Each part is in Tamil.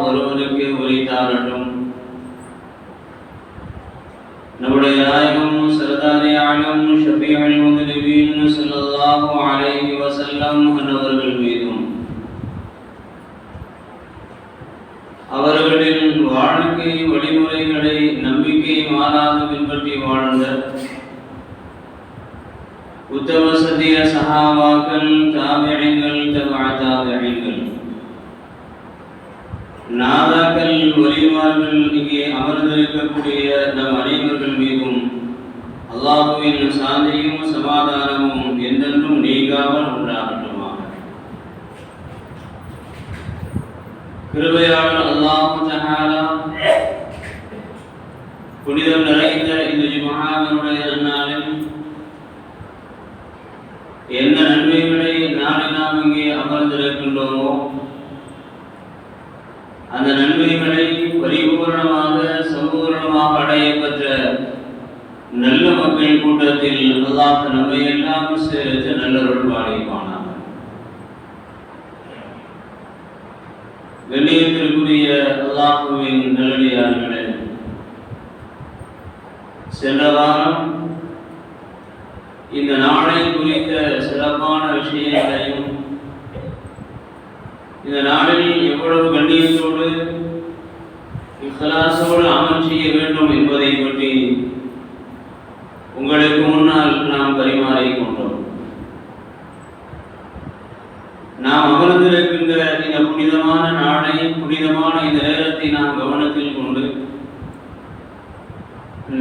அல்லாஹ் ஒருவருக்கு உரித்தாரட்டும் நம்முடைய நாயகம் சரதானே ஆலம் ஷபியுல் முதுலிபீன் ஸல்லல்லாஹு அலைஹி வஸல்லம் அன்னவர்கள் மீதும் அவர்களின் வாழ்க்கை வழிமுறைகளை நம்பிக்கை மாறாது பின்பற்றி வாழ்ந்த உத்தம சத்திய சஹாபாக்கள் தாபியங்கள் தபா தாபியங்கள் நாதாக்கள் ஒலிமார்கள் இங்கே அமர்ந்திருக்கக்கூடிய நம் அனைவர்கள் மீதும் அல்லாஹுவின் சாந்தியும் சமாதானமும் என்றென்றும் நீங்காமல் உண்டாகட்டுமாக. கிருபையாளர் அல்லாஹு தஹாலா புனிதம் நிறைந்த இந்த ஜுமஹாவினுடைய நன்னாளில் என்ன நன்மைகளை நாளை நாம் இங்கே அமர்ந்திருக்கின்றோமோ அந்த நன்மைகளை பரிபூர்ணமாக சம்பூர்ணமாக அடைய பெற்ற நல்ல மக்கள் கூட்டத்தில் அல்லாஹ் நம்மை எல்லாம் சேர்த்து நல்லவர்கள் பாடிப்பானாங்க கண்ணியத்திற்குரிய அல்லாஹுவின் நல்லடியார்களே சென்ற வாரம் இந்த நாளை குறித்த சிறப்பான விஷயங்களையும் இந்த நாளில் எவ்வளவு கண்ணியத்தோடு இஹ்லாசோடு அமல் செய்ய வேண்டும் என்பதை பற்றி உங்களுக்கு முன்னால் நாம் பரிமாறிக் கொண்டோம். நாம் அமர்ந்திருக்கின்ற இந்த புனிதமான நாளை புனிதமான இந்த நேரத்தை நாம் கவனத்தில் கொண்டு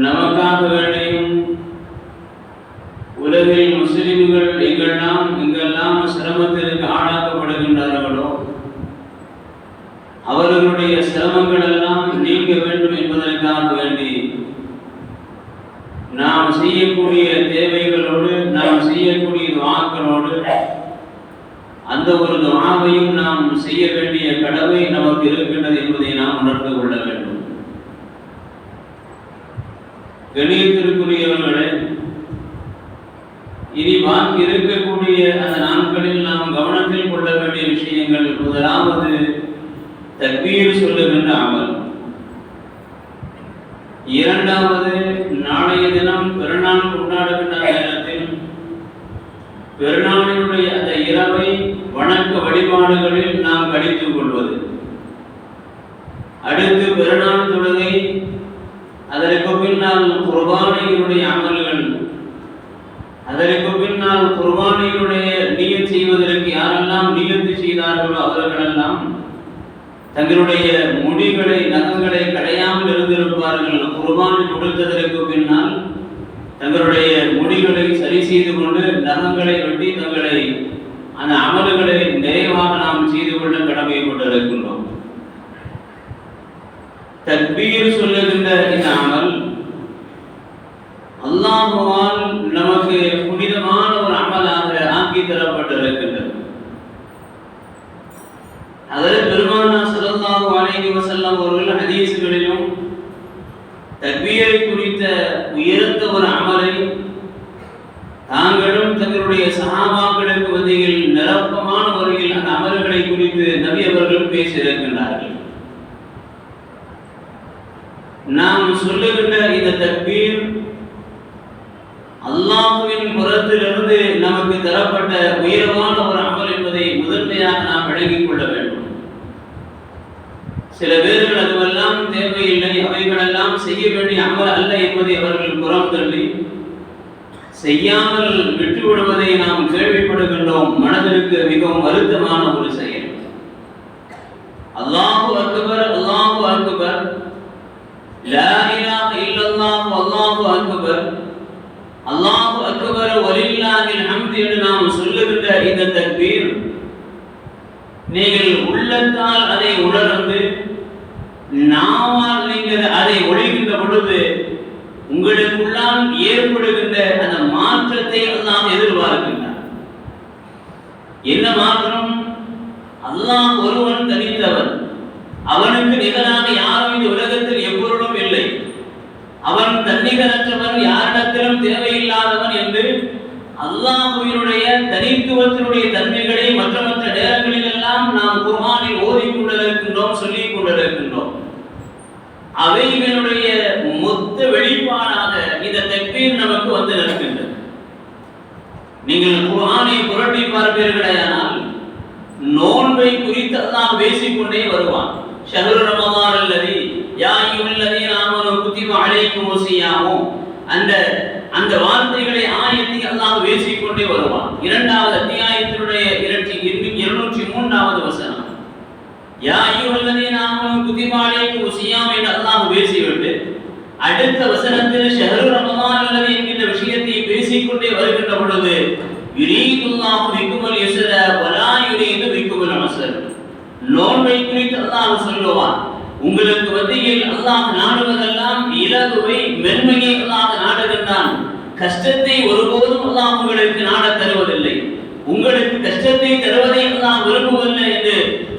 நமக்காக வேண்டியும் உலகில் முஸ்லிம்கள் எங்கெல்லாம் எங்கெல்லாம் சிரமத்திற்கு ஆளாக்கப்படுகின்றார்களோ அவர்களுடைய சிரமங்கள் எல்லாம் நீங்க வேண்டும் என்பதற்காக வேண்டி நாம் செய்யக்கூடிய தேவைகளோடு நாம் செய்யக்கூடிய துவாக்களோடு அந்த ஒரு துவாவையும் நாம் செய்ய வேண்டிய கடமை நமக்கு இருக்கின்றது என்பதை நாம் உணர்ந்து கொள்ள வேண்டும் கணியத்திற்குரியவர்களே இனி பாக்கி இருக்கக்கூடிய அந்த நாட்களில் நாம் கவனத்தில் கொள்ள வேண்டிய விஷயங்கள் முதலாவது தக்பீர் சொல்லுகின்ற அமல் இரண்டாவது நாளைய தினம் பெருநாள் கொண்டாடுகின்ற நேரத்தில் பெருநாளினுடைய அந்த இரவை வணக்க வழிபாடுகளில் நாம் கழித்துக் கொள்வது. அடுத்து பெருநாள் தொழுகை அதற்கு பின்னால் குர்பானையினுடைய அமல்கள் அதற்கு ஆனால் குர்பானியினுடைய நீயத் செய்வதற்கு யாரெல்லாம் நீயத்து செய்தார்களோ அவர்களெல்லாம் தங்களுடைய முடிகளை நகங்களை கடையாமல் இருந்திருப்பார்கள். குர்பானி கொடுத்ததற்கு பின்னால் தங்களுடைய முடிகளை சரி செய்து கொண்டு நகங்களை வெட்டி தங்களை அந்த அமல்களை நிறைவாக நாம் செய்து கொள்ள கடமையை கொண்டிருக்கின்றோம். தக்பீர் சொல்லுகின்ற இந்த அமல் அல்லாஹுவால் நமக்கு புனிதமான ஒரு அமலாக ஆக்கி தரப்பட்டிருக்கின்றது அதில் பெருமானா ஸல்லல்லாஹு அலைஹி வஸல்லம் அவர்கள் ஹதீஸ்களிலும் தக்பீரை குறித்த உயர்ந்த ஒரு அமலை தாங்களும் தங்களுடைய சகாபாக்களுக்கு மத்தியில் நிரப்பமான முறையில் அந்த அமல்களை குறித்து நபி அவர்கள் பேசியிருக்கின்றார்கள். நாம் சொல்லுகின்ற இந்த தக்பீர் அல்லாஹுவின் புறத்திலிருந்து நமக்கு தரப்பட்ட உயர்வான ஒரு அமல் என்பதை முதன்மையாக நாம் விளங்கிக் கொள்ள வேண்டும் சில பேர்கள் அதுவெல்லாம் தேவையில்லை அவைகளெல்லாம் செய்ய வேண்டிய அமல் அல்ல என்பதை அவர்கள் புறம் தள்ளி செய்யாமல் விட்டு விடுவதை நாம் கேள்விப்படுகின்றோம். மனதிற்கு மிகவும் வருத்தமான ஒரு செயல். அல்லாஹு அக்பர் அல்லாஹு அக்பர். லா இலாஹ இல்லல்லாஹ் அல்லாஹு அக்பர். அல்லாஹு அக்பர் வலில்லாஹில் ஹம்து என்று நாம் சொல்லுகின்ற இந்த தக்பீர் நீங்கள் உள்ளத்தால் அதை உணர்ந்து நாவால் நீங்கள் அதை ஒழிக்கின்ற பொழுது உங்களுக்குள்ளால் ஏற்படுகின்ற அந்த மாற்றத்தை எல்லாம் எதிர்பார்க்கின்றார் என்ன மாற்றம்? அல்லாஹ் ஒருவன் தனித்தவன். அவனுக்கு நிகராக யாரும் இந்த உலகத்தில் எப்பொருளும் இல்லை. அவன் தன்னிகரற்றவன் யாரிடத்திலும் தேவையில்லாதவன் என்று அல்லாஹுவினுடைய தனித்துவத்தினுடைய தன்மைகளை மற்ற மற்ற நேரங்களில் எல்லாம் நாம் குர்ஆனில் ஓதி கொண்டிருக்கின்றோம் சொல்லிக் கொண்டிருக்கின்றோம் அவைகளுடைய மொத்த வெளிப்பாடாக இந்த தக்பீர் நமக்கு வந்து நிற்கின்றது நீங்கள் குரானை புரட்டி பார்ப்பீர்களேயானால் நோன்பை குறித்து அல்லாஹ் பேசிக்கொண்டே வருவான். ஷஹரு ரமதான் அல்லது யாயும் அய்யுஹல்லதீன ஆமனு குத்திப அழைக்கும் ஓசியாமோ அந்த அந்த வார்த்தைகளை ஆயத்தை அல்லாஹ் பேசிக்கொண்டே வருவான். இரண்டாவது அத்தியாயத்தினுடைய இரட்சி இருநூற்றி மூன்றாவது வசனம். யா அய்யுஹல்லதீன ஆமனு குத்திப அலைக்கும் சியாம் என்று அல்லாஹ் பேசிவிட்டு அடுத்த வசனத்தில் ஷஹரு ரமதான் அல்லது என்கின்ற விஷயத்தை பேசிக்கொண்டே வருகின்ற பொழுது யுரீதுல்லாஹு பிக்குமல் யஸ்ர வலா யுரீது பிக்குமல் அஸ்ர் நோன்பை குறித்து அல்லாஹ் சொல்லுவான் உங்களுக்கு மத்தியில் அல்லாஹ் நாடுவதெல்லாம் இலகுவை மென்மையை அல்லாஹ் நாடுகின்றான் கஷ்டத்தை ஒருபோதும் அல்லாஹ் உங்களுக்கு நாட தருவதில்லை உங்களுக்கு கஷ்டத்தை தருவதை அல்லாஹ் விரும்புவதில்லை என்று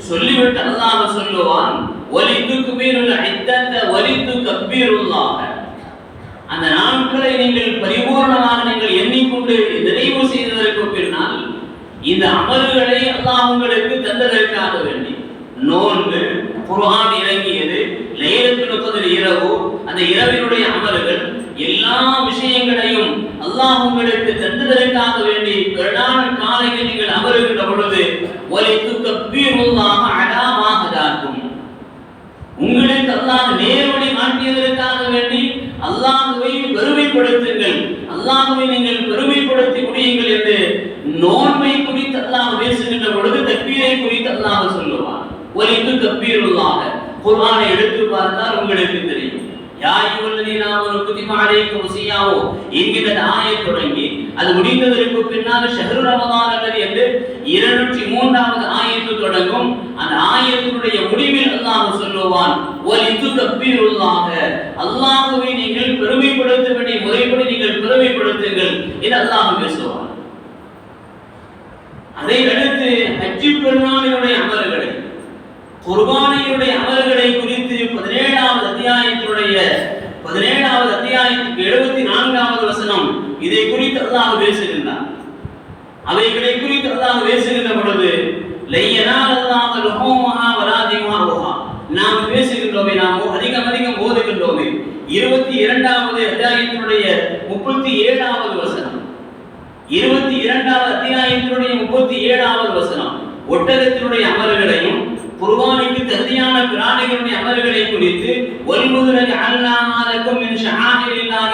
சொல்லிவிட்டு அல்லாஹ் சொல்லுவான் ஒலித்து குபீருல் ஐத்தத்த ஒலித்து கப்பீருல்லாக. அந்த நாட்களை நீங்கள் பரிபூர்ணமாக நீங்கள் எண்ணிக்கொண்டு நிறைவு செய்ததற்கு பின்னால் இந்த அமல்களை அல்லாஹ் உங்களுக்கு தந்ததற்காக வேண்டி நோன்பு குர்ஆன் இறங்கியது லைலத்துல் கத்ர் இரவு அந்த இரவினுடைய அமல்கள் எல்லா விஷயங்களையும் அல்லாஹ் உங்களுக்கு தந்ததற்காக வேண்டி பிரதான காலையில் நீங்கள் அமருகின்ற பொழுது ஒலித்து கப்பீருல்லாக அடாமாகதாக்கும் உங்களுக்கு அல்லாஹ் நேரடி காட்டியதற்காக வேண்டி அல்லாஹுவை பெருமைப்படுத்துங்கள். அல்லாஹுவை நீங்கள் பெருமைப்படுத்தி முடியுங்கள் என்று நோன்மை குறித்து அல்லாஹ் பேசுகின்ற பொழுது தப்பீரை குறித்து அல்லாஹ் சொல்லுவார் ஒலித்து தக்பீருல்லாக குர்ஆனை எடுத்து பார்த்தால் உங்களுக்கு தெரியும். யா அய்யுஹல்லதீன ஆமனு குத்திப அலைக்கும் தொடங்கி அது முடிந்ததற்கு பின்னால் ஷஹ்ரு ரமதான் அல்லது என்று இருநூற்றி மூன்றாவது ஆயத்து தொடங்கும். அந்த ஆயத்தினுடைய முடிவில் அல்லாஹ் சொல்லுவான் ஒலித்து கப்பீருல்லாக அல்லாஹுவை நீங்கள் பெருமைப்படுத்த வேண்டிய முறைப்படி நீங்கள் பெருமைப்படுத்துங்கள் என்று அல்லாஹ் பேசுவான். அதை அடுத்து ஹஜ்ஜி பெருநாளினுடைய அமல்களை குர்பானியுடைய அமல்களை குறித்து அத்தியாயத்தினுடைய பதினேழாவது அத்தியாயத்துக்கு எழுபத்தி நான்காவது வசனம். இதை குறித்து அல்லாஹ் பேசுகின்றார் அவைகளை குறித்து அல்லாஹ் பேசுகின்ற பொழுது லையனால் அல்லாஹ் லுஹூமஹா வலா திமாஹா நாம் பேசுகின்றோமே நாம் அதிகம் அதிகம் போதுகின்றோமே இருபத்தி இரண்டாவது அத்தியாயத்தினுடைய முப்பத்தி ஏழாவது வசனம். இருபத்தி இரண்டாவது அத்தியாயத்தினுடைய முப்பத்தி ஏழாவது வசனம். ஒட்டகத்தினுடைய அமல்களையும் குர்பானிக்கு தகுதியான பிராணிகளுடைய அமல்களை குறித்து ஒல்முதுரன் அல்லாமாலக்கும் மின்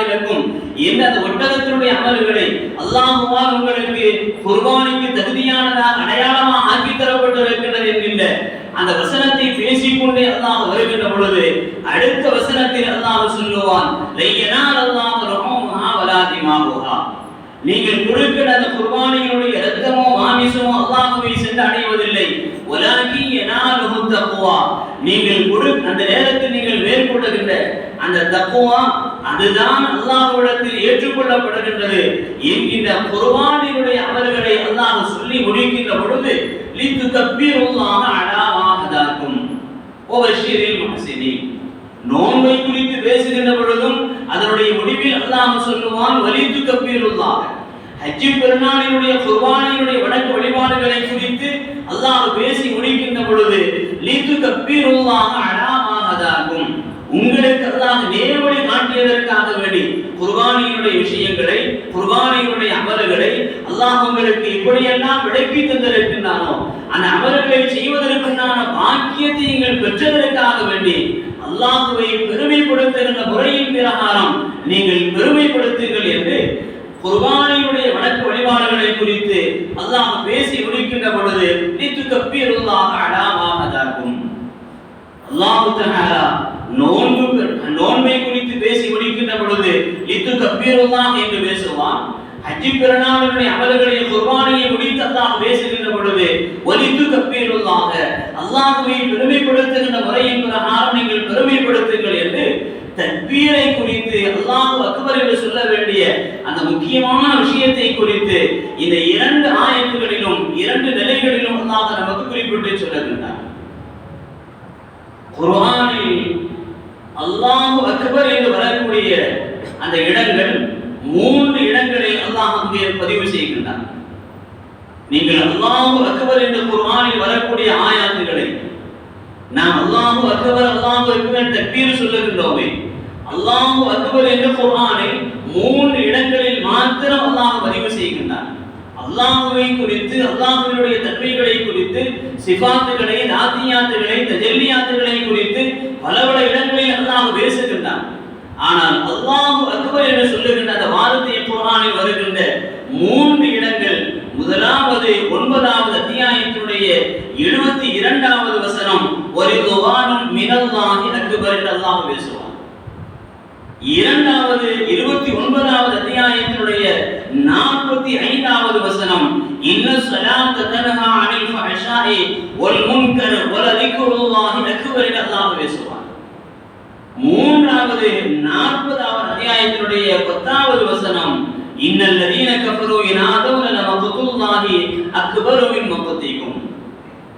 இருக்கும் என்ற அந்த ஒட்டகத்தினுடைய அமல்களை அல்லாஹுவால் உங்களுக்கு குர்பானிக்கு தகுதியானதாக அடையாளமாக ஆக்கி தரப்பட்டிருக்கின்றது என்கின்ற அந்த வசனத்தை பேசிக்கொண்டே அல்லாஹ் வருகின்ற பொழுது அடுத்த வசனத்தில் அல்லாஹ் சொல்லுவான் லையனால் அல்லாஹ் ரஹூமுஹா நீங்கள் கொடுக்கிற அந்த குர்பானியினுடைய இரத்தமோ மாமிசமோ அல்லாஹுவை சென்று அடைவதில்லை. நீங்கள் கொடு அந்த நேரத்தில் நீங்கள் மேற்கொள்ளுகின்ற அந்த தக்குவா அதுதான் அல்லாஹ்விடத்தில் ஏற்றுக்கொள்ளப்படுகின்றது என்கின்ற குர்பானினுடைய அமல்களை அல்லாஹ் சொல்லி முடிக்கின்ற பொழுது லித்து கப்பீருல்லாக அடாமாகதாக்கும் ஓபஷீரில் முஹ்சினீன். நோன்பை குறித்து பேசுகின்ற பொழுதும் அதனுடைய முடிவில் அல்லாஹ் சொல்லுவான் வலித்து கப்பீருல்லாக ஹஜ்ஜி பெருநாளினுடைய குர்பானியினுடைய வணக்க வழிபாடுகளை குறித்து அல்லாஹ் பேசி முடிக்கின்ற பொழுது லீத்து கப்பீருல்லாக அழாமாகதாகும் உங்களுக்கு அல்லாஹ் நேர்வழி காட்டியதற்காக வேண்டி குர்பானியினுடைய விஷயங்களை குர்பானியினுடைய அமல்களை அல்லாஹ் உங்களுக்கு இப்படியெல்லாம் விளக்கி தந்திருக்கின்றானோ அந்த அமல்களை செய்வதற்குண்டான பாக்கியத்தை நீங்கள் பெற்றதற்காக வேண்டி அல்லாஹுவை பெருமைப்படுத்துகின்ற முறையின் பிரகாரம் நீங்கள் பெருமைப்படுத்துங்கள் என்று குர்பானியுடைய வணக்க வழிபாடுகளை குறித்து அல்லாஹ் பேசி முடிக்கின்ற பொழுது நீத்து கப்பீருல்லாக அடாமாகதாகும் அல்லாஹு தஆலா நோன்பு நோன்பை குறித்து பேசி முடிக்கின்ற பொழுது லித்து கப்பீருல்லாஹ் என்று பேசுவான். ஹஜ்ஜி பெருநாளுடைய அமல்களை குர்பானியை முடித்து அல்லாஹ் பேசுகின்ற பொழுது ஒலித்து கப்பீருல்லாக அல்லாஹுவை பெருமைப்படுத்துகின்ற முறையின் பிரகாரம் நீங்கள் பெருமைப்படுத்துங்கள். தக்பீரை குறித்து அல்லாஹ் அக்பர் என்று சொல்ல வேண்டிய அந்த முக்கியமான விஷயத்தை குறித்து இந்த இரண்டு ஆயத்துகளிலும் இரண்டு நிலைகளிலும் அல்லாஹ் நமக்கு குறிப்பிட்டு சொல்லுகின்றார் குர்ஆனில் அல்லாஹ் அக்பர் என்று வரக்கூடிய அந்த இடங்கள் மூன்று இடங்களில் அல்லாஹ் அங்கே பதிவு செய்கின்றார் நீங்கள் அல்லாஹ் அக்பர் என்று குர்ஆனில் வரக்கூடிய ஆயாத்துகளை நாம் அல்லாஹு அக்பர் அல்லாஹு அக்பர் தக்பீர் சொல்லுகின்றோமே அல்லாஹு அக்பர் என்ற குர்ஆனை மூன்று இடங்களில் மாத்திரம் அல்லாஹ் பதிவு செய்கின்றார் அல்லாஹுவை குறித்து அல்லாஹுவினுடைய தன்மைகளை குறித்து சிபாத்துகளை நாத்தியாத்துகளை தஜல்லியாத்துகளை குறித்து பல பல இடங்களில் அல்லாஹ் பேசுகின்றான். ஆனால் அல்லாஹு அக்பர் என்று சொல்லுகின்ற அந்த வார்த்தை குர்ஆனில் வருகின்ற மூன்று இடங்கள் முதலாவது ஒன்பதாவது அத்தியாயத்தினுடைய எழுபத்தி இரண்டாவது வசனம் ஒரு துவானும் மினல்லாஹி அக்பர் என்று அல்லாஹ் பேசுவார் இரண்டாவது இருபத்தி ஒன்பதாவது அத்தியாயத்தினுடைய நாற்பத்தி ஐந்தாவது வசனம் இன்ன ஸலாத்த தன்ஹா அனில் ஃபஹஷாஇ வல் முன்கர் வல திக்ருல்லாஹி அக்பர் அல்லாஹ் பேசுவான். மூன்றாவது நாற்பதாவது அத்தியாயத்தினுடைய பத்தாவது வசனம் இன்னல் லதீன கஃபரு யனாதூன லமக்துல்லாஹி அக்பரு மின் மக்திக்கும்.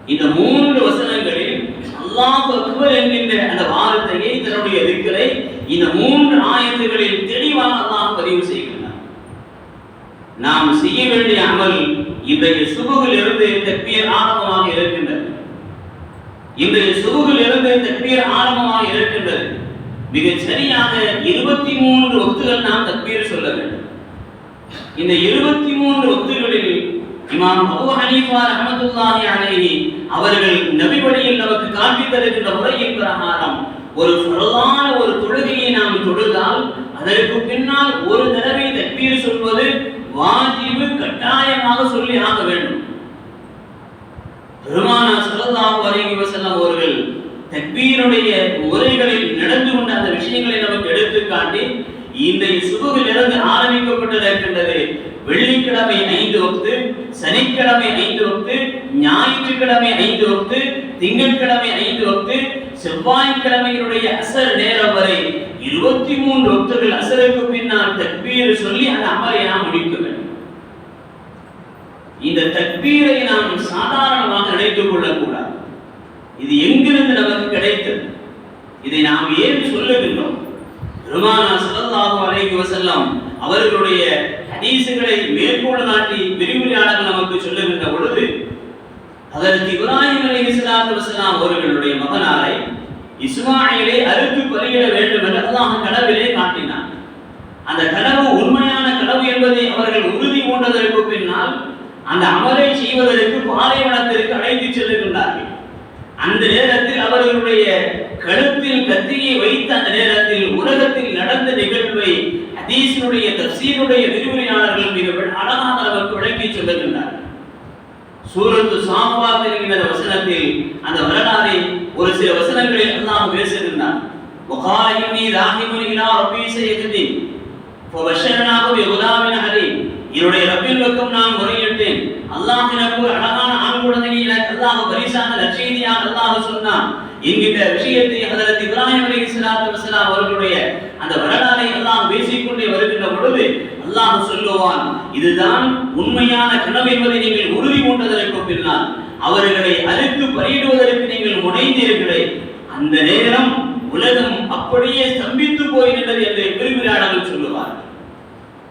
இந்த மூன்று வசனங்களில் அல்லாஹ் அக்பர் என்கின்ற அந்த வார்த்தையை தன்னுடைய திக்கரை இந்த மூன்று ஆயத்துகளில் தெளிவாக அல்லாஹ் பதிவு செய்கின்றார் நாம் செய்ய வேண்டிய அமல் இன்றைய சுபுகில் இருந்து தக்பீர் ஆரம்பமாக இருக்கின்றது. இன்றைய சுபுகில் இருந்து தக்பீர் ஆரம்பமாக இருக்கின்றது. மிகச் சரியாக இருபத்தி மூன்று ஒத்துகள் நாம் தப்பீர் சொல்ல வேண்டும். இந்த இருபத்தி மூன்று ஒத்துகளில் இமாம் அபு ஹனீஃபா ரஹமத்துல்லாஹி அலைஹி அவர்கள் நபிபடியில் நமக்கு காட்டி முறையின் பிரகாரம் ஒரு ஃபர்லான ஒரு தொழுகையை நாம் தொழுதால் அதற்கு பின்னால் ஒரு தடவை தக்பீர் சொல்வது வாஜிபு கட்டாயமாக சொல்லி ஆக வேண்டும். பெருமானா ஸல்லல்லாஹு வரைகி வசல்லாம் அவர்கள் தக்பீருடைய முறைகளில் நடந்து கொண்ட அந்த விஷயங்களை நமக்கு எடுத்து காட்டி இன்றைய சுபுகிலிருந்து ஆரம்பிக்கப்பட்டிருக்கின்றது வெள்ளிக்கிழமை ஐந்து வகுத்து சனிக்கிழமை ஐந்து வகுத்து ஞாயிற்றுக்கிழமை ஐந்து வகுத்து திங்கட்கிழமை ஐந்து வக்து செவ்வாய்க்கிழமையினுடைய அசர் நேரம் வரை இருபத்தி மூன்று ஒத்துகள் அசருக்கு பின்னால் தக்பீர் சொல்லி அந்த அமலை நாம் முடிக்க வேண்டும். இந்த தக்பீரை நாம் சாதாரணமாக நினைத்துக் கொள்ளக்கூடாது. இது எங்கிருந்து நமக்கு கிடைத்தது? இதை நாம் ஏன் சொல்லுகின்றோம்? பெருமானா ஸல்லல்லாஹு அலைஹி வஸல்லம் அவர்களுடைய ஹதீசுகளை மேற்கோள் நாட்டி விரிவுரையாளர்கள் நமக்கு சொல்லுகின்ற பொழுது அதற்கு இப்ராஹிம் அலி இஸ்லாத்து வசலாம் அவர்களுடைய மகனாரை இஸ்மாயிலை அறுத்து பலியிட வேண்டும் என்று அல்லாஹ் கனவிலே காட்டினான். அந்த கனவு உண்மையான கனவு என்பதை அவர்கள் உறுதி பூண்டதற்கு பின்னால் அந்த அமலை செய்வதற்கு பாலைவனத்திற்கு அழைத்து செல்லுகின்றார்கள் அந்த நேரத்தில் அவர்களுடைய கழுத்தில் கத்தியை வைத்த அந்த நேரத்தில் உலகத்தில் நடந்த நிகழ்வை அதீசனுடைய தசீனுடைய விரிவுரையாளர்கள் மிக அழகாக நமக்கு விளக்கி சொல்லுகின்றார் சூரத்து சாஃபாத் என்கிற வசனத்தில் அந்த வரலாறை ஒரு சில வசனங்களில் அல்லாஹ் பேசுகின்றான் وقال إني ذاهب إلى ربي سيهدين فبشرناه بغلام حليم என்னுடைய ரப்பின் பக்கம் நான் முறையிட்டேன் அல்லாஹ் எனக்கு ஒரு அழகான ஆண் குழந்தையை எனக்கு அல்லாஹ் பரிசான நற்செய்தியாக அல்லாஹ் சொன்னான் என்கின்ற விஷயத்தை அதற்கு இப்ராஹிம் அலைஹிஸ்ஸலாத்து வஸலாம் அவர்களுடைய அந்த வரலாறை எல்லாம் பேசிக்கொண்டே வருகின்ற பொழுது அல்லாஹ் சொல்லுவான் இதுதான் உண்மையான கனவு என்பதை நீங்கள் உறுதி கொண்டதற்கு பின்னால் அவர்களை அறுத்து பயிடுவதற்கு நீங்கள் முனைந்தீர்களே. அந்த நேரம் உலகம் அப்படியே ஸ்தம்பித்து போயிருந்தது என்று பெருமிராடங்கள் சொல்லுவார்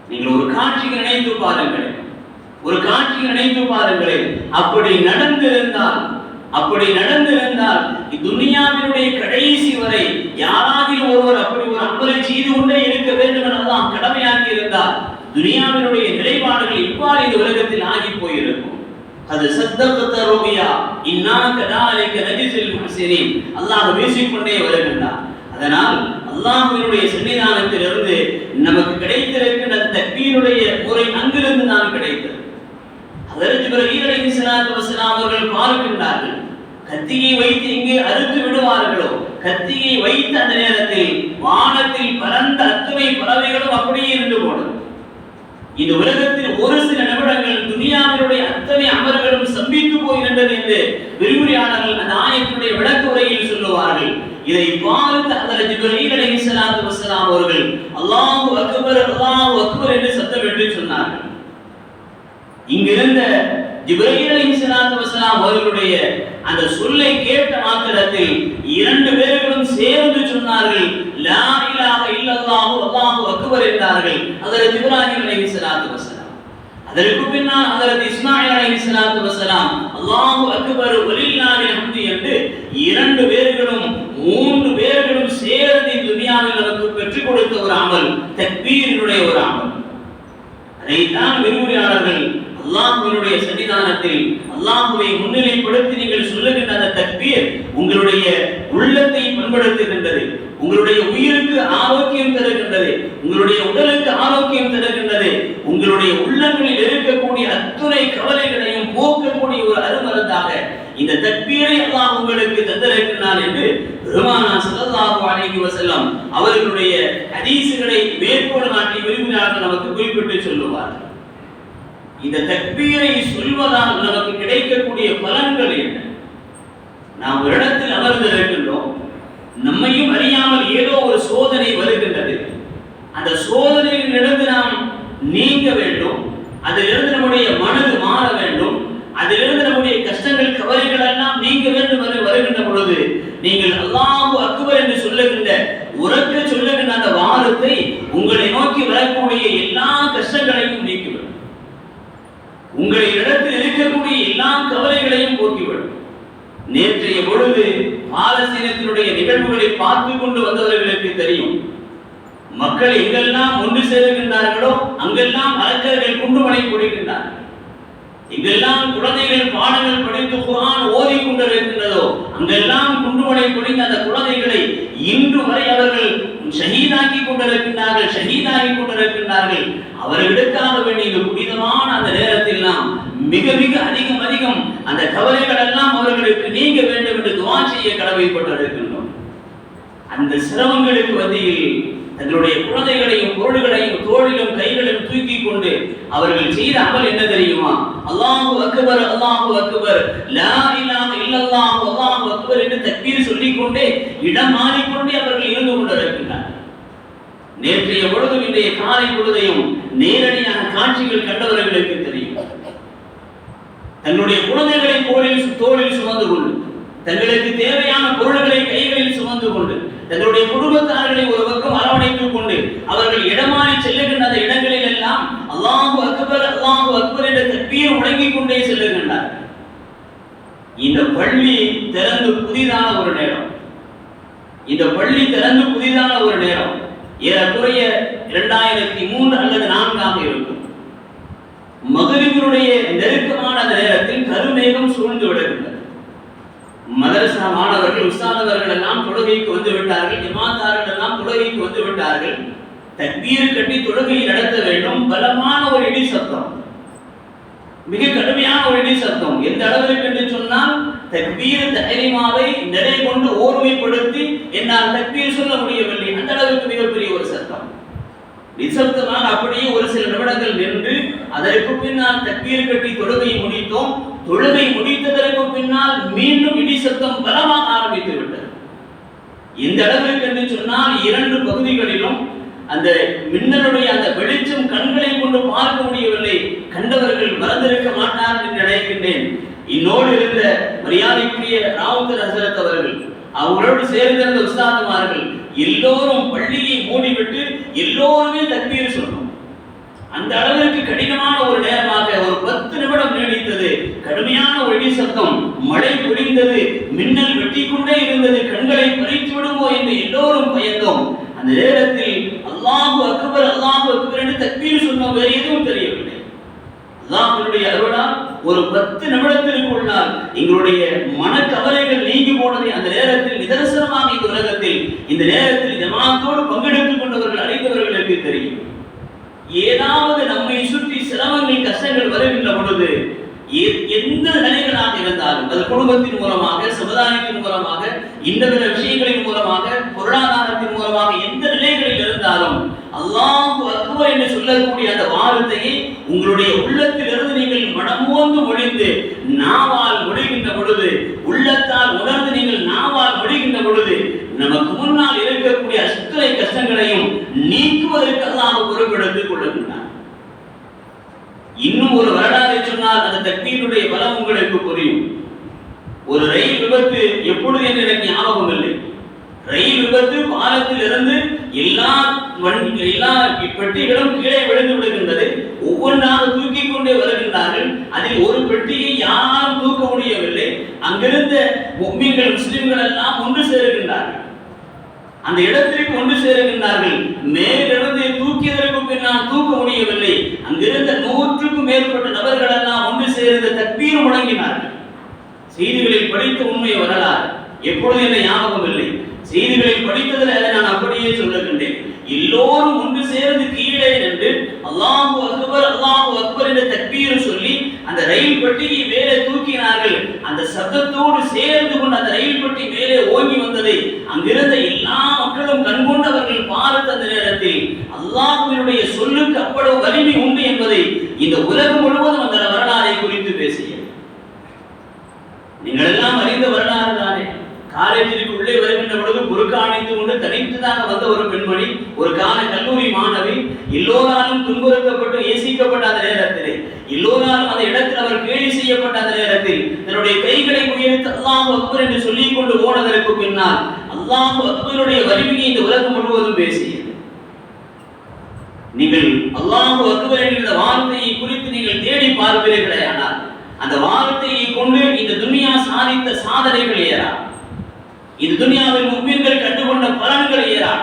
நீங்கள் ஒரு காட்சியை நினைத்து பாருங்கள் ஒரு காட்சியை நினைத்து பாருங்கள் அப்படி நடந்திருந்தால் அப்படி நடந்திருந்தால் இத்துனியாவினுடைய கடைசி வரை யாராவது ஒருவர் அப்படி ஒரு அமலை செய்து கொண்டே இருக்க வேண்டும் என கடமையாக்கி இருந்தால் துனியாவினுடைய நிலைப்பாடுகள் இவ்வாறு இந்த உலகத்தில் ஆகி போயிருக்கும். அது சத்தகத்த ரோகியா இன்னா கதாலிக்க நஜிசில் முஹ்சினீன் அல்லாஹ் பேசிக்கொண்டே வருகின்றார். அதனால் அல்லாஹ்வினுடைய சன்னிதானத்திலிருந்து நமக்கு கிடைத்திருக்கின்ற தக்பீருடைய முறை அங்கிருந்து தான் கிடைத்தது. அதற்கு பிறகு ஈரலை சலாத்து வசலாம் அவர்கள் பார்க்கின்றார்கள். கத்தியை வைத்து இங்கே அறுத்து விடுவார்களோ? கத்தியை வைத்த அந்த நேரத்தில் வானத்தில் பறந்த அத்துணை பறவைகளும் அப்படியே இருந்து போனது. இந்த உலகத்தில் ஒரு சில நிமிடங்கள் துனியாவினுடைய அத்தனை அமர்களும் சம்பித்து போகின்றது என்று விரிவுரையாளர்கள் அந்த ஆயத்தினுடைய விளக்க உரையில் சொல்லுவார்கள். இதை பார்த்து அந்த ஜிப்ரீல் அலைஹிஸ்ஸலாத்து வஸலாம் அவர்கள் அல்லாஹு அக்பர் அல்லாஹு அக்பர் என்று சத்தமிட்டு சொன்னார்கள். இங்கிருந்த அவர்களுடைய அந்த சொல்லை கேட்ட மாத்திரத்தில் இரண்டு பேர்களும் சேர்ந்து சொன்னார்கள் லா இலாஹ இல்லல்லாஹு அல்லாஹு அக்பர் என்றார்கள் அதற்கு இப்ராஹிம் அலைஹிஸ்ஸலாத்து வஸலாம். அதற்கு பின்னால் அதற்கு இஸ்மாயில் அலைஹிஸ்ஸலாத்து வஸலாம் அல்லாஹு அக்பர் வலில்லாஹில் ஹம்து என்று இரண்டு பேர்களும் மூன்று பேர்களும் சேர்ந்து துனியாவில் நமக்கு பெற்றுக் கொடுத்த ஒரு அமல் தக்பீரினுடைய ஒரு அமல். அதைத்தான் விரிவுரையாளர்கள் அல்லாஹுடைய சன்னிதானத்தில் அல்லாஹுவை முன்னிலைப்படுத்தி நீங்கள் சொல்லுகின்ற அந்த தக்பீர் உங்களுடைய உள்ளத்தை பண்படுத்துகின்றது உங்களுடைய உயிருக்கு ஆரோக்கியம் தருகின்றது உங்களுடைய உடலுக்கு ஆரோக்கியம் தருகின்றது உங்களுடைய உள்ளங்களில் இருக்கக்கூடிய அத்துணை கவலைகளையும் போக்கக்கூடிய ஒரு அருமருந்தாக இந்த தக்பீரை அல்லாஹ் உங்களுக்கு தந்திருக்கிறான் என்று பெருமானா ஸல்லல்லாஹு அலைஹி வஸல்லம் அவர்களுடைய ஹதீஸுகளை மேற்கோள் நாட்டி விரும்பினார்கள் நமக்கு குறிப்பிட்டு சொல்லுவார்கள். இந்த தக்பீரை சொல்வதால் நமக்கு கிடைக்கக்கூடிய பலன்கள் என்ன? நாம் ஒரு இடத்தில் அமர்ந்து இருக்கின்றோம் நம்மையும் அறியாமல் ஏதோ ஒரு சோதனை வருகின்றது. அந்த சோதனையிலிருந்து நாம் நீங்க வேண்டும். அதிலிருந்து நம்முடைய மனது மாற வேண்டும். அதிலிருந்து நம்முடைய கஷ்டங்கள் கவலைகள் எல்லாம் நீங்க வேண்டும் என்று வருகின்ற பொழுது நீங்கள் அல்லாஹு அக்பர் என்று சொல்லுகின்ற உறக்க சொல்லுகின்ற அந்த வாரத்தை உங்களை நோக்கி வரக்கூடிய எல்லா கஷ்டங்களையும் நீக்கிவிடும் உங்களின் இடத்தில் இருக்கக்கூடிய எல்லா கவலைகளையும் போக்கிவிடும் பொழுது பாலஸ்தீனத்தினுடைய நிகழ்வுகளை பார்த்து கொண்டு வந்தவர்களுக்கு தெரியும். மக்கள் எங்கெல்லாம் ஒன்று சேருகின்றார்களோ அங்கெல்லாம் அரக்கர்கள் குண்டுமலை கொடுக்கின்றார்கள் எங்கெல்லாம் குழந்தைகள் பாடங்கள் படித்து குரான் ஓதி கொண்டிருக்கின்றதோ அங்கெல்லாம் குண்டுமலை பொழிந்த அந்த குழந்தைகளை இன்று வரை அவர்கள் ஷஹீதாக்கி கொண்டிருக்கின்றார்கள் ஷஹீதாகி கொண்டிருக்கின்றார்கள். அவர்களுக்காக வேண்டிய புனிதமான அந்த நேரத்தில் நாம் மிக மிக அதிகம் அதிகம் அந்த கவலைகள் எல்லாம் அவர்களுக்கு நீங்க வேண்டும் என்று துவா செய்ய கடமைப்பட்டிருக்கின்றோம். அந்த சிரமங்களுக்கு மத்தியில் தங்களுடைய குழந்தைகளையும் பொருள்களையும் தோளிலும் கைகளிலும் தூக்கி கொண்டு அவர்கள் செய்த அமல் என்ன தெரியுமா? அல்லாஹு அக்பர் அல்லாஹு அக்பர். லா இலாஹ இல்லல்லாஹு அல்லாஹு அக்பர் என்று தக்பீர் சொல்லிக் கொண்டே இடம் மாறிக்கொண்டே அவர்கள் இருந்து கொண்டிருக்கின்றனர் நேற்றைய பொழுதும் இன்றைய காலை பொழுதையும் நேரடியாக காட்சிகள் கண்டவர்களுக்கு தெரியும். தன்னுடைய குழந்தைகளை தோளில் தோளில் சுமந்து கொண்டு தங்களுக்கு தேவையான பொருள்களை கைகளில் சுமந்து கொண்டு தங்களுடைய குடும்பத்தார்களை ஒரு பக்கம் அரவணைத்துக் கொண்டு அவர்கள் இடமாறி செல்லுகின்ற அந்த இடங்களில் எல்லாம் அல்லாஹு அக்பர் அல்லாஹு அக்பர் என்ற தப்பியை முழங்கிக் கொண்டே செல்லுகின்றார். இந்த பள்ளி திறந்து புதிதான ஒரு நேரம். இந்த பள்ளி திறந்து புதிதான ஒரு நேரம். ஏறக்குறைய இரண்டாயிரத்தி மூன்று அல்லது நான்காக இருக்கும். மகரிபனுடைய நெருக்கமான அந்த நேரத்தில் கருமேகம் சூழ்ந்து விடுகின்றது மதரசா மாணவர்கள் உஸ்தானவர்கள் எல்லாம் தொழுகைக்கு வந்து விட்டார்கள் இமாத்தார்கள் எல்லாம் தொழுகைக்கு வந்து விட்டார்கள். தக்பீர் கட்டி தொழுகையை நடத்த வேண்டும் பலமான ஒரு இடி சத்தம். மிக கடுமையான ஒரு இடி சத்தம். எந்த அளவிற்கு என்று சொன்னால் தக்பீர் தஹரிமாவை நிலை கொண்டு ஓர்மைப்படுத்தி என்னால் தக்பீர் சொல்ல முடியவில்லை. அந்த அளவுக்கு மிகப்பெரிய ஒரு சத்தம். நிசப்தமாக அப்படியே ஒரு சில நிமிடங்கள் நின்று அதற்கு பின்னால் தப்பீர் கட்டி தொழுகையை முடித்தோம். தொழுகை முடித்ததற்கு பின்னால் மீண்டும் இடி சத்தம் பலமாக ஆரம்பித்து விட்டது. இந்த அளவிற்கு என்று சொன்னால் இரண்டு பகுதிகளிலும் அந்த மின்னலுடைய அந்த வெளிச்சம் கண்களை கொண்டு பார்க்க முடியவில்லை. கண்டவர்கள் மறந்திருக்க மாட்டார் என்று நினைக்கின்றேன். இன்னோடு இருந்த மரியாதைக்குரிய ராவுத்தர் ஹசரத் அவர்கள் அவங்களோடு சேர்ந்திருந்த உஸ்தாதுமார்கள் எல்லோரும் பள்ளியை மூடிவிட்டு எல்லோருமே தக்பீர் சொன்னோம் அந்த அளவிற்கு கடினமான ஒரு நேரமாக ஒரு பத்து நிமிடம் நீடித்தது. கடுமையான ஒரு இடி சத்தம் மழை பொழிந்தது மின்னல் வெட்டி கொண்டே இருந்தது கண்களை பறித்து விடுமோ என்று எல்லோரும் பயந்தோம். அந்த நேரத்தில் அல்லாஹு அக்பர் அல்லாஹு அக்பர் என்று தக்பீர் சொன்ன வேறு எதுவும் தெரியவில்லை. அல்லாஹுடைய அருளால் ஒரு பத்து நிமிடத்திற்குள்ளால் எங்களுடைய மனக்கவலைகள் நீங்கி போனதை அந்த நேரத்தில் நிதர்சனமாக இந்த உலகத்தில் இந்த நேரத்தில் ஜமாத்தோடு பங்கெடுத்துக் கொண்டவர்கள் அறிந்தவர்களுக்கு தெரியும். ஏதாவது நம்மை சுற்றி சிரமங்கள் கஷ்டங்கள் வருகின்ற பொழுது எந்த நிலைகளாக இருந்தாலும் அது குடும்பத்தின் மூலமாக சமுதாயத்தின் மூலமாக இந்த வித விஷயங்களின் மூலமாக பொருளாதாரத்தின் மூலமாக எந்த நிலைகளில் இருந்தாலும் அல்லாஹ் அக்பர் என்று சொல்லக்கூடிய அந்த வார்த்தையை உங்களுடைய உள்ளத்திலிருந்து நீங்கள் மனமோந்து மொழிந்து நாவால் மொழிகின்ற பொழுது உள்ளத்தால் உணர்ந்து நீங்கள் நாவால் மொழிகின்ற பொழுது நமக்கு முன்னால் இருக்கக்கூடிய அத்தனை கஷ்டங்களையும் நீக்குவதற்கு அல்லாஹ் பொறுப்பெடுத்துக் கொள்ளுகின்றார் இன்னும் ஒரு வரலாறு சொன்னால் அந்த தக்பீருடைய பலம் உங்களுக்கு புரியும். ஒரு ரயில் விபத்து எப்பொழுது என்று எனக்கு ஞாபகம் இல்லை ரயில் விபத்து பாலத்தில் இருந்து எல்லா எல்லா பெட்டிகளும் கீழே விழுந்து விடுகின்றது. ஒவ்வொன்றாக தூக்கி கொண்டே வருகின்றார்கள். அதில் ஒரு பெட்டியை யாரும் தூக்க முடியவில்லை. அங்கிருந்த முஸ்லிம்கள் முஸ்லிம்கள் எல்லாம் ஒன்று சேருகின்றார்கள். அந்த இடத்திற்கு ஒன்று சேருகின்றார்கள். மேலிருந்து தூக்கியதற்கு பின்னால் தூக்க முடியவில்லை. அங்கிருந்த நூற்றுக்கும் மேற்பட்ட நபர்கள் எல்லாம் ஒன்று சேர்ந்த தக்பீர் முழங்கினார்கள். செய்திகளில் படித்த உண்மை வரலாறு. எப்பொழுது என்ன ஞாபகம் இல்லை செய்திகளை படித்ததில் நான் அப்படியே சொல்லுகின்றேன் எல்லோரும் ஒன்று சேர்ந்து கீழே நின்று அல்லாஹு அக்பர் அல்லாஹு அக்பர் என்ற தக்பீர் சொல்லி அந்த ரயில் பெட்டியை மேலே தூக்கினார்கள். அந்த சத்தத்தோடு சேர்ந்து கொண்டு அந்த ரயில் பெட்டி மேலே ஓங்கி வந்ததை அங்கிருந்த எல்லா மக்களும் கண்கொண்டவர்கள் பார்த்த அந்த நேரத்தில் அல்லாஹுவினுடைய சொல்லுக்கு அவ்வளவு வலிமை உண்டு என்பதை இந்த உலகம் முழுவதும் அந்த வரலாறை குறித்து பேசியது. நீங்கள் எல்லாம் அறிந்த வரலாறு காலேஜிற்கு உள்ளே வருகின்ற பொழுது புருக்கா அணிந்து கொண்டு தனித்துதாக வந்த ஒரு பெண்மணி ஒரு கால கல்லூரி மாணவி எல்லோராலும் துன்புறுத்தப்பட்டு ஏசிக்கப்பட்ட அந்த நேரத்திலே எல்லோராலும் அந்த இடத்தில் அவர் கேலி செய்யப்பட்ட அந்த நேரத்தில் தன்னுடைய கைகளை உயர்த்து அல்லாஹ் அக்பர் என்று சொல்லிக் கொண்டு ஓனதற்கு பின்னால் அல்லாஹ் அக்பருடைய வலிமையை இந்த உலகம் முழுவதும் பேசியது. நீங்கள் அல்லாஹ் அக்பர் என்கிற வார்த்தையை குறித்து நீங்கள் தேடி பார்ப்பீர்களே ஆனால் அந்த வார்த்தையை கொண்டு இந்த துனியா சாதித்த சாதனைகள் ஏறா. இது துனியாவில் முக்மீன்கள் கண்டுகொண்ட பலன்கள் ஏறா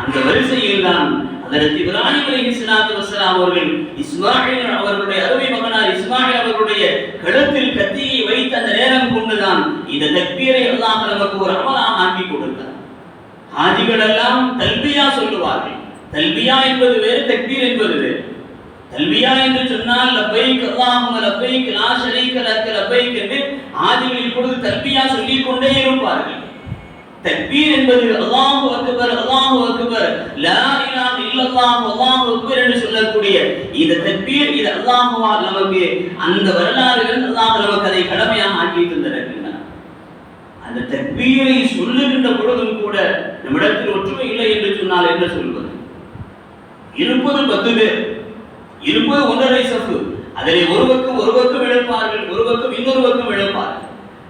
அந்த வரிசையில் தான் அதற்கு இப்ராஹிம் அலி இஸ்லாத்து வசலாம் அவர்கள் இஸ்மாயில் அவர்களுடைய அருமை மகனார் இஸ்மாயில் அவர்களுடைய கழுத்தில் கத்தியை வைத்த அந்த நேரம் கொண்டுதான் இந்த தக்பீரை அல்லாஹ் நமக்கு ஒரு அமலாக ஆக்கி கொடுத்தார். ஹாஜிகள் எல்லாம் தல்பியா சொல்லுவார்கள். தல்பியா என்பது வேறு தக்பீர் என்பது வேறு. தல்வியா என்று சொன்னால் லப்பைக் அல்லாஹும்ம லப்பைக் லா ஷரீக லக்க லப்பைக் என்று ஆதிகளில் இப்பொழுது தல்வியா சொல்லிக் கொண்டே இருப்பார்கள். தக்பீர் என்பது அல்லாஹு அக்பர் அல்லாஹு அக்பர் லா இலாஹ இல்லல்லாஹ் அல்லாஹு அக்பர் என்று சொல்லக்கூடிய இந்த தக்பீர் இது அல்லாஹுவா நமக்கு அந்த வரலாறுகள் அல்லாஹ் நமக்கு அதை கடமையாக ஆக்கி தந்திருக்கின்றன. அந்த தக்பீரை சொல்லுகின்ற பொழுதும் கூட நம்மிடத்தில் ஒற்றுமை இல்லை என்று சொன்னால் என்ன சொல்வது? இருப்பது பத்து பேர். இருப்பது ஒன்றரை சஃபு அதிலே ஒரு பக்கம் ஒரு பக்கம் இழப்பார்கள் ஒரு பக்கம் இன்னொரு பக்கம் இழப்பார்கள்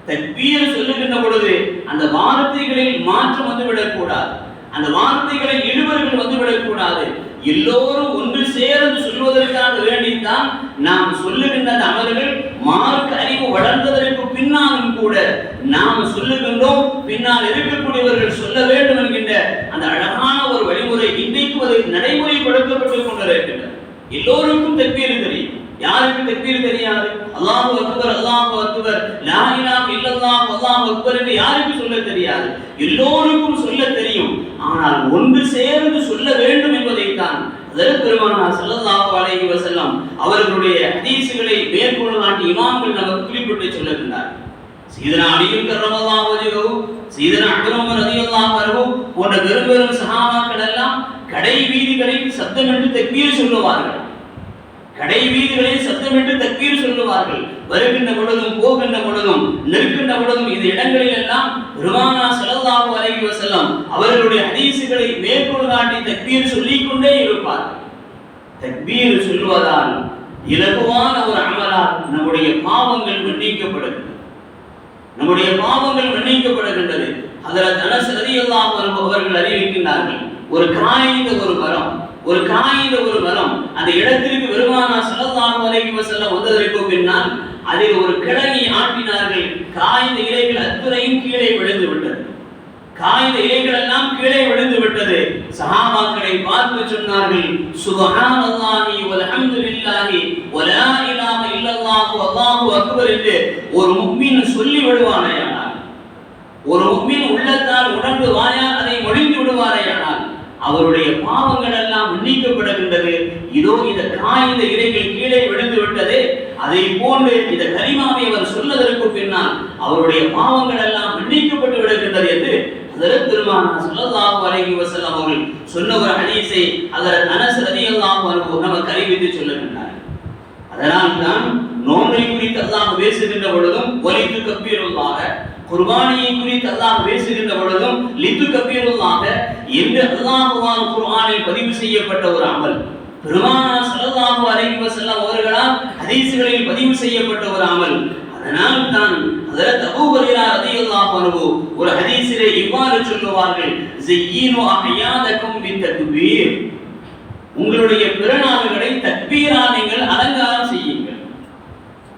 தக்பீர் சொல்லுகின்ற பொழுது அந்த வார்த்தைகளில் மாற்றம் வந்துவிடக் கூடாது. அந்த வார்த்தைகளை இழுவர்கள் வந்துவிடக் கூடாது. எல்லோரும் ஒன்று சேர்ந்து சொல்வதற்காக வேண்டித்தான் நாம் சொல்லுகின்ற அந்த அமல்கள். மார்க்க அறிவு வளர்ந்ததற்கு பின்னாலும் கூட நாம் சொல்லுகின்றோம். பின்னால் இருக்கக்கூடியவர்கள் சொல்ல வேண்டும் என்கின்ற அந்த அழகான ஒரு வழிமுறை இன்றைக்கு அது நடைமுறைப்படுத்தப்பட்டுக் கொண்டிருக்கின்றது. எல்லோருக்கும் தக்பீர் தெரியும். யாருக்கு தக்பீர் தெரியாது? அல்லாஹு அக்பர் அல்லாஹு அக்பர். லா இலாஹ இல்லல்லாஹ் அக்பர் என்று யாருக்கு சொல்ல தெரியாது? எல்லோருக்கும் சொல்ல தெரியும். ஆனால் ஒன்று சேர்ந்து சொல்ல வேண்டும் என்பதைத்தான் அதற்கு பெருமானார் ஸல்லல்லாஹு அலைஹி வஸல்லம் அவர்களுடைய ஹதீஸுகளை மேற்கொள்ள நாட்டு இமாம்கள் நமக்கு குறிப்பிட்டு சொல்லுகின்றார் சீதனா அலியும் கர்ரமல்லாஹு வஜஹு சீதனா அக்ரம் ரலியல்லாஹு அன்ஹு போன்ற பெரும் பெரும் சஹாபாக்கள் எல்லாம் கடை வீதிகளில் சத்தமிட்டு தக்பீர் சொல்லுவார்கள். கடை வீதிகளில் சத்தமிட்டு தக்பீர் சொல்லுவார்கள். வருகின்ற பொழுதும் போகின்ற பொழுதும் நிற்கின்ற பொழுதும் இந்த இடங்களில் எல்லாம் ருமானா ஸல்லல்லாஹு அலைஹி வஸல்லம் அவர்களுடைய அதிசுகளை மேற்கொண்டு காட்டி தக்பீர் சொல்லிக் கொண்டே இருப்பார்கள் தக்பீர் சொல்வதால் இலகுவான ஒரு அமலால் நம்முடைய பாவங்கள் மன்னிக்கப்படுகிறது நம்முடைய பாவங்கள் மன்னிக்கப்படுகின்றது. அதில் தனசு ரதியெல்லாம் அவர்கள் அறிவிக்கின்றார்கள் ஒரு காய்ந்த ஒரு மரம் ஒரு காயின் ஒரு மரம் அந்த இடத்திற்கு பெருமானா ஸல்லல்லாஹு அலைஹி வஸல்லம் வந்ததற்கு பின்னால் அதில் ஒரு கிழங்கை ஆட்டினார்கள். காய்ந்த இலைகள் அத்துறையும் கீழே விழுந்து விட்டது. காய்ந்த இலைகள் எல்லாம் கீழே விழுந்து விட்டது. சஹாபாக்களை பார்த்து சொன்னார்கள் சுபஹானல்லாஹி வல்ஹம்துலில்லாஹி வலா இலாஹ இல்லல்லாஹு அல்லாஹு அக்பர் என்று ஒரு முஃமின் சொல்லி விடுவானேயானால் ஒரு முஃமின் உள்ளத்தால் உணர்ந்து வாயால் அதை மொழிந்து விடுவாரேயானால் அவருடைய பாவங்கள் எல்லாம் மன்னிக்கப்படுகின்றது. இதோ இந்த காய்ந்த இலைகள் கீழே விழுந்து விட்டது அதை போன்று இந்த கரிமாவை அவர் சொன்னதற்கு பின்னால் அவருடைய பாவங்கள் எல்லாம் மன்னிக்கப்பட்டு விடுகின்றது என்று அதற்கு பெருமானா ஸல்லல்லாஹு அலைஹி வஸல்லம் அவர்கள் சொன்ன ஒரு ஹதீஸை ஹஜரத் அனஸ் ரலியல்லாஹு அன்ஹு நமக்கு அறிவித்து சொல்லுகின்றார் அதனால் தான் நோன்பை குறித்து அல்லாஹ் பேசுகின்ற பொழுதும் ஒலித்து கப்பீருள்ளாக குர்பானியை குறித்து அல்லாஹ் பேசுகின்ற பொழுதும் லித்து கபீருல்லாக என்று அல்லாஹுவான் குர்ஆனில் பதிவு செய்யப்பட்ட ஒரு அமல். பெருமானா ஸல்லல்லாஹு அலைஹி வஸல்லம் அவர்களால் ஹதீஸ்களில் பதிவு செய்யப்பட்ட ஒரு அமல். அதனால் தான் ஹஜரத் அபூ ஹுரைரா ரலியல்லாஹு அன்ஹு ஒரு ஹதீஸிலே இவ்வாறு சொல்லுவார்கள் ஜய்யினு அஹ்யாதக்கும் பித்தக்பீர். உங்களுடைய பிறநாளுகளை தக்பீரால் நீங்கள் அலங்காரம் செய்யுங்கள்.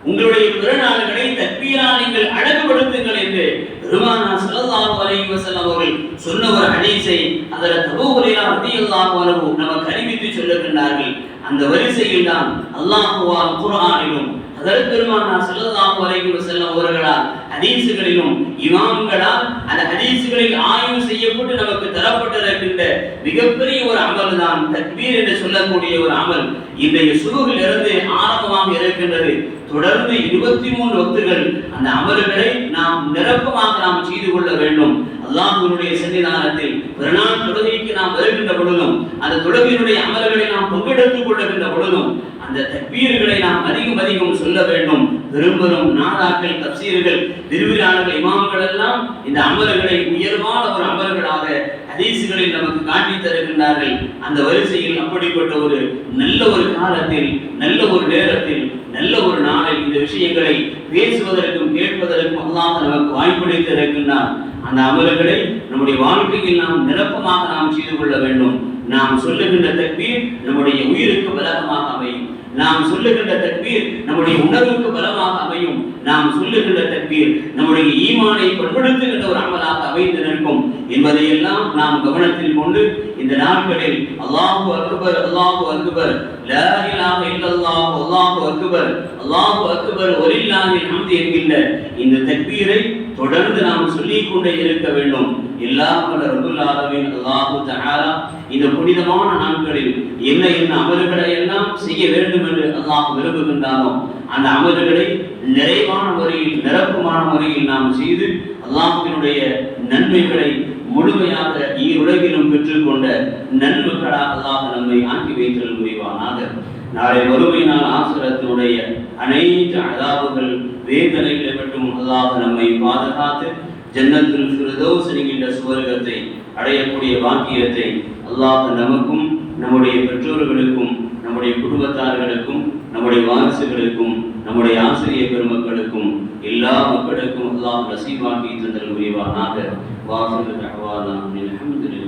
உங்களுடைய பிறநாள்களை தக்பீரால் நீங்கள் அழகுபடுத்துங்கள் என்று பெருமானா ஸல்லல்லாஹு அலைஹி வஸல்லம் அவர்கள் சொன்ன ஒரு ஹதீஸை அதில் அபூ ஹுரைரா ரலியல்லாஹு அன்ஹு நமக்கு அறிவித்து சொல்லுகின்றார்கள். அந்த வரிசையில் தான் அல்லாஹுவால் குர்ஆனிலும் அதற்கு பெருமானா ஸல்லல்லாஹு அலைஹி வஸல்லம் அவர்களால் ஹதீஸுகளிலும் இமாம்களால் அந்த ஹதீஸுகளில் ஆய்வு செய்யப்பட்டு நமக்கு தரப்பட்டிருக்கின்ற மிகப்பெரிய ஒரு அமல் தான் தக்பீர் என்று சொல்லக்கூடிய ஒரு அமல். இன்றைய சுருகில் இருந்து ஆரம்பமாக இருக்கின்றது. தொடர்ந்து இருபத்தி மூன்று வக்துகள் அந்த அமல்களை நாம் நிரப்பமாக நாம் செய்து கொள்ள வேண்டும். அல்லாஹ்வினுடைய சன்னிதானத்தில் பிறநாள் தொழுகைக்கு நாம் வருகின்ற பொழுதும் அந்த தொழுகையினுடைய அமல்களை நாம் பங்கெடுத்துக் கொள்ளுகின்ற பொழுதும் அந்த தக்பீர்களை நாம் அதிகம் அதிகம் சொல்ல வேண்டும். பெரும்பெரும் நாதாக்கள் தப்சீர்கள் திருவிழாளர்கள் இமாம்கள் எல்லாம் இந்த அமல்களை உயர்வான ஒரு அமல்களாக ஹதீசுகளில் நமக்கு காட்டி தருகின்றார்கள். அந்த வரிசையில் அப்படிப்பட்ட ஒரு நல்ல ஒரு காலத்தில் நல்ல ஒரு நேரத்தில் நல்ல ஒரு நாளில் இந்த விஷயங்களை பேசுவதற்கும் கேட்பதற்கும் அல்லாத நமக்கு வாய்ப்பளித்து இருக்கின்றார் அந்த அமல்களை நம்முடைய வாழ்க்கையில் நாம் நிரப்பமாக நாம் செய்து கொள்ள வேண்டும். நாம் சொல்லுகின்ற தக்பீர் நம்முடைய உயிருக்கு பலகமாக அமையும். நாம் சொல்லுகின்ற தக்பீர் நம்முடைய உணர்வுக்கு பலமாக அமையும். நாம் சொல்லுகின்ற தக்பீர் நம்முடைய ஈமானை பண்படுத்துகின்ற ஒரு அமலாக அமைந்து நிற்கும் என்பதையெல்லாம் நாம் கவனத்தில் கொண்டு இந்த நாட்களில் அல்லாஹு அக்பர் அல்லாஹு அக்பர் லா இலாஹ இல்லல்லாஹு அல்லாஹு அக்பர் அல்லாஹு அக்பர் வலில்லாஹில் ஹம்து என்கின்ற இந்த தக்பீரை தொடர்ந்து நாம் சொல்லிக் கொண்டே இருக்க வேண்டும். எல்லாம் வல்ல ரபுல் ஆலமீன் அல்லாஹு தஆலா இந்த புனிதமான நாட்களில் என்ன என்ன அமல்களை எல்லாம் செய்ய வேண்டும் என்று அல்லாஹ் விரும்புகின்றானோ அந்த அமல்களை நிறைவான முறையில் நிரப்புமான முறையில் நாம் செய்து அல்லாஹினுடைய நன்மைகளை முழுமையாக ஈருலகிலும் பெற்றுக்கொண்ட நன்மக்களாக அல்லாஹ் நம்மை ஆக்கி வைத்தல் முடிவானாக நாளை வறுமை நாள் ஆசிரத்தினுடைய அனைத்து அதாவுகள் வேதனைகளை மட்டும் அல்லாஹ் நம்மை பாதுகாத்து ஜன்னத்தில் ஃபிர்தௌஸ் என்கின்ற சுவர்க்கத்தை அடையக்கூடிய வாக்கியத்தை அல்லாஹ் நமக்கும் நம்முடைய பெற்றோர்களுக்கும் நம்முடைய குடும்பத்தார்களுக்கும் நம்முடைய வாரிசுகளுக்கும் நம்முடைய ஆசிரியர் பெருமக்களுக்கும் எல்லா மக்களுக்கும் அல்லாஹ் நசீபாக்கி தந்தல் புரிவானாக. வாசல் தகவானா அல்ஹம்துலில்லாஹ்